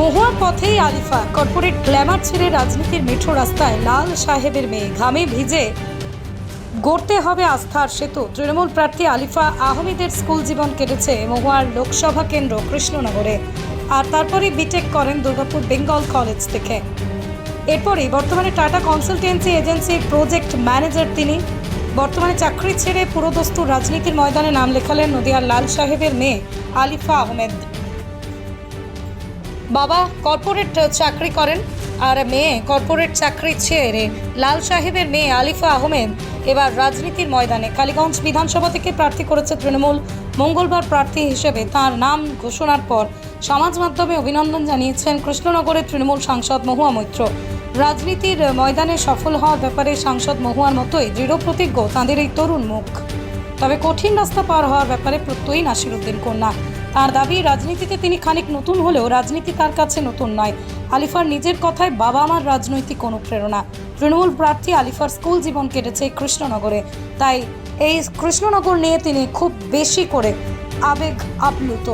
মহুয়ার পথেই Alifa corporate Glamour ছেড়ে রাজনীতির মিঠো রাস্তায় লাল সাহেবের মেয়ে ঘামে ভিজে। গড়তে হবে আস্থার সেতু। তৃণমূল প্রার্থী আলিফা আহমেদের স্কুল জীবন কেটেছে মহুয়ার লোকসভা কেন্দ্র কৃষ্ণনগরে। আর তারপরে বিটেক করেন দুর্গাপুর বেঙ্গল কলেজ থেকে। এরপরই বর্তমানে টাটা কনসালটেন্সি এজেন্সির প্রজেক্ট ম্যানেজার তিনি। বর্তমানে চাকরি ছেড়ে পুরোদস্তুর রাজনীতির ময়দানে নাম লেখালেন নদিয়ার লাল সাহেবের মেয়ে আলিফা আহমেদ। বাবা কর্পোরেট চাকরি করেন আর মেয়ে কর্পোরেট চাকরি ছেড়ে লাল সাহেবের মেয়ে আলিফা আহমেদ এবার রাজনীতির ময়দানে কালীগঞ্জ বিধানসভা থেকে প্রার্থী করেছে তৃণমূল। মঙ্গলবার প্রার্থী হিসেবে তার নাম ঘোষণার পর সমাজ মাধ্যমে অভিনন্দন জানিয়েছেন কৃষ্ণনগরের তৃণমূল সাংসদ মহুয়া মৈত্র। রাজনীতির ময়দানে সফল হওয়ার ব্যাপারে সাংসদ মহুয়ার মতোই দৃঢ় প্রতিজ্ঞ তাঁদের এই তরুণ মুখ। তবে কঠিন রাস্তা পার হওয়ার ব্যাপারে প্রত্যয়ী নাসিরুদ্দিন কন্যা। তার দাবি, রাজনীতিতে তিনি খানিক নতুন হলেও রাজনীতি তার কাছে নতুন নয়। আলিফার নিজের কথায় বাবা আমার রাজনৈতিক অনুপ্রেরণা। তৃণমূল প্রার্থী আলিফার স্কুল জীবন কেটেছে কৃষ্ণনগরে। তাই এই কৃষ্ণনগর নিয়ে তিনি খুব বেশি করে আবেগ আপ্লুত।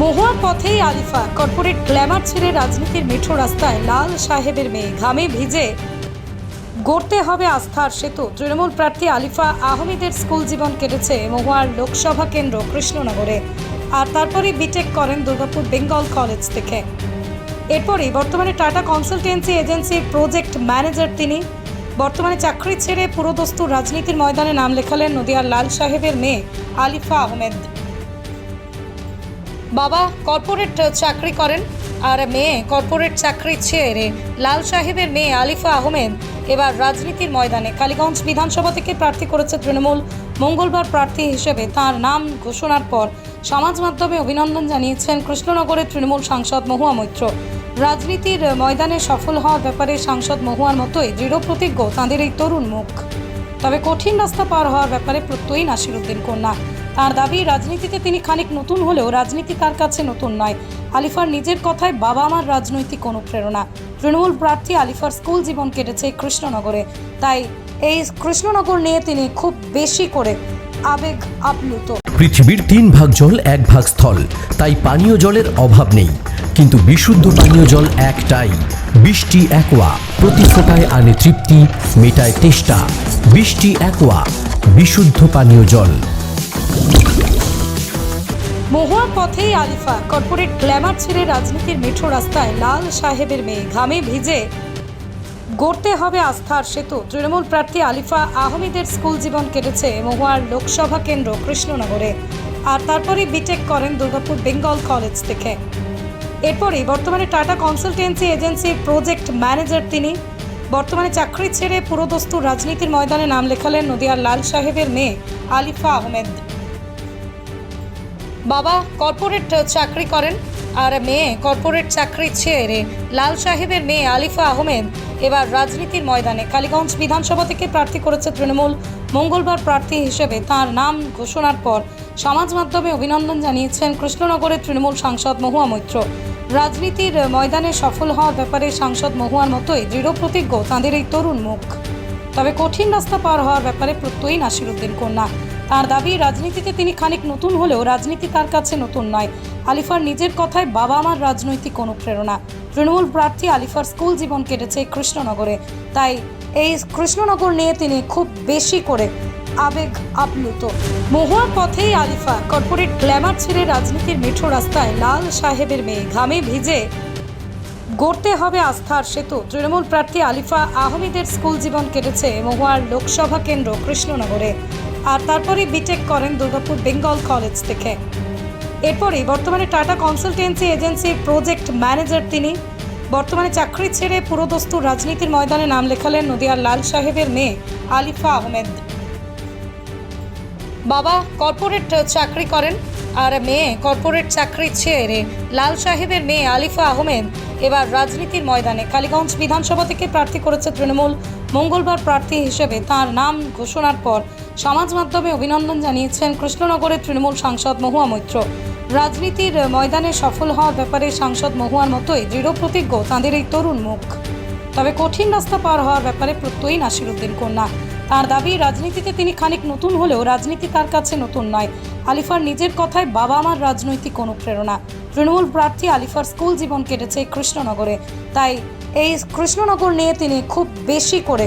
মহুয়ার পথেই আলিফা কর্পোরেট গ্ল্যামার ছেড়ে রাজনীতির মিঠো রাস্তায় লাল সাহেবের মেয়ে ঘামে ভিজে গড়তে হবে আস্থার সেতু। তৃণমূল প্রার্থী আলিফা আহমেদের স্কুল জীবন কেটেছে মহুয়ার লোকসভা কেন্দ্র কৃষ্ণনগরে। আর তারপরে বিটেক করেন দুর্গাপুর বেঙ্গল কলেজ থেকে। এরপরেই বর্তমানে টাটা কনসালটেন্সি এজেন্সির প্রজেক্ট ম্যানেজার তিনি। বর্তমানে চাকরি ছেড়ে পুরোদস্তুর রাজনীতির ময়দানে নাম লেখালেন নদিয়ার লাল সাহেবের মেয়ে আলিফা আহমেদ। বাবা কর্পোরেট চাকরি করেন। আর মেয়ে, কর্পোরেট চাকরি ছেড়ে লাল সাহেবের মেয়ে আলিফা আহমেদ এবার রাজনীতির ময়দানে কালীগঞ্জ বিধানসভা থেকে প্রার্থী করেছে তৃণমূল। মঙ্গলবার প্রার্থী হিসেবে তার নাম ঘোষণার পর সমাজ মাধ্যমে অভিনন্দন জানিয়েছেন কৃষ্ণনগরের তৃণমূল সাংসদ মহুয়া মৈত্র। রাজনীতির ময়দানে সফল হওয়ার ব্যাপারে সাংসদ মহুয়ার মতোই দৃঢ় প্রতিজ্ঞ তাঁদের এই তরুণ মুখ। তবে কঠিন রাস্তা পার হওয়ার ব্যাপারে প্রত্যয়ী নাসিরুদ্দিন কন্যা। তার দাবি, রাজনীতিতে তিনি খানিক নতুন হলেও রাজনীতি তার কাছে নতুন নয়। আলিফার নিজের কথায় বাবা আমার রাজনৈতিক অনুপ্রেরণা। তৃণমূল প্রার্থী আলিফার স্কুল জীবন কেটেছে কৃষ্ণনগরে। তাই এই কৃষ্ণনগর নিয়ে তিনি খুব বেশি করে আবেগ আপ্লুত। পৃথিবীর তিন ভাগ জল, এক ভাগ স্থল। তাই পানীয় জলের অভাব নেই। কিন্তু বিশুদ্ধ পানীয় জল একটাই। বৃষ্টি, একোয়া। প্রতি ফোটায় আনে তৃপ্তি, মেটায় তেষ্টা। বৃষ্টি, একোয়া। বিশুদ্ধ পানীয় জল। মহুয়ার পথেই আলিফা, কর্পোরেট গ্ল্যামার ছেড়ে রাজনীতির মেঠো রাস্তায় লাল সাহেবের মেয়ে ঘামে ভিজে। গড়তে হবে আস্থার সেতু। তৃণমূল প্রার্থী আলিফা আহমেদের স্কুল জীবন কেটেছে মহুয়ার লোকসভা কেন্দ্র কৃষ্ণনগরে। আর তারপরে বিটেক করেন দুর্গাপুর বেঙ্গল কলেজ থেকে। এরপরই বর্তমানে টাটা কনসালটেন্সি এজেন্সির প্রজেক্ট ম্যানেজার তিনি। বর্তমানে চাকরি ছেড়ে পুরোদস্তুর রাজনীতির ময়দানে নাম লেখালেন নদিয়ার লাল সাহেবের মেয়ে আলিফা আহমেদ। বাবা কর্পোরেট চাকরি করেন আর মেয়ে কর্পোরেট চাকরি ছেড়ে লাল সাহেবের মেয়ে আলিফা আহমেদ এবার রাজনীতির ময়দানে কালীগঞ্জ বিধানসভা থেকে প্রার্থী করেছে তৃণমূল। মঙ্গলবার প্রার্থী হিসেবে তার নাম ঘোষণার পর সমাজ মাধ্যমে অভিনন্দন জানিয়েছেন কৃষ্ণনগরের তৃণমূল সাংসদ মহুয়া মৈত্র। রাজনীতির ময়দানে সফল হওয়ার ব্যাপারে সাংসদ মহুয়ার মতোই দৃঢ় প্রতিজ্ঞ তাঁদের এই তরুণ মুখ। তবে কঠিন রাস্তা পার হওয়ার ব্যাপারে প্রত্যয়ী নাসিরুদ্দিন কন্যা। তার দাবি, রাজনীতিতে তিনি খানিক নতুন হলেও রাজনীতি তার কাছে নতুন নয়। আলিফার নিজের কথায় বাবা আমার রাজনৈতিক অনুপ্রেরণা। তৃণমূল প্রার্থী আলিফার স্কুল জীবন কেটেছে কৃষ্ণনগরে। তাই এই কৃষ্ণনগর নিয়ে তিনি খুব বেশি করে আবেগ আপ্লুত। মহুয়ার পথেই আলিফা কর্পোরেট গ্ল্যামার ছেড়ে রাজনীতির মেঠো রাস্তায় লাল সাহেবের মেয়ে ঘামে ভিজে গড়তে হবে আস্থার সেতু। তৃণমূল প্রার্থী আলিফা আহমেদের স্কুল জীবন কেটেছে মহুয়ার লোকসভা কেন্দ্র কৃষ্ণনগরে। আর তারপরে বিটেক করেন দুর্গাপুর বেঙ্গল কলেজ থেকে। এরপরই বর্তমানে টাটা কনসালটেন্সি এজেন্সির প্রজেক্ট ম্যানেজার তিনি। বর্তমানে চাকরি ছেড়ে পুরোদস্তুর রাজনীতির ময়দানে নাম লেখালেন নদিয়ার লাল সাহেবের মেয়ে আলিফা আহমেদ। বাবা কর্পোরেট চাকরি করেন আর মেয়ে কর্পোরেট চাকরি ছেড়ে লাল সাহেবের মেয়ে আলিফা আহমেদ এবার রাজনীতির ময়দানে কালীগঞ্জ বিধানসভা থেকে প্রার্থী করেছে তৃণমূল। মঙ্গলবার প্রার্থী হিসেবে তার নাম ঘোষণার পর সমাজ মাধ্যমে অভিনন্দন জানিয়েছেন কৃষ্ণনগরের তৃণমূল সাংসদ মহুয়া মৈত্র। রাজনীতির ময়দানে সফল হওয়ার ব্যাপারে সাংসদ মহুয়ার মতোই দৃঢ় প্রতিজ্ঞ তাঁদের এই তরুণ মুখ। তবে কঠিন রাস্তা পার হওয়ার ব্যাপারে প্রত্যয়ী নাসিরুদ্দিন কন্যা। তার দাবি, রাজনীতিতে তিনি খানিক নতুন হলেও রাজনীতি তার কাছে নতুন নয়। আলিফার নিজের কথায় বাবা আমার রাজনৈতিক অনুপ্রেরণা। তৃণমূল প্রার্থী আলিফার স্কুল জীবন কেটেছে কৃষ্ণনগরে। তাই এই কৃষ্ণনগর নিয়ে তিনি খুব বেশি করে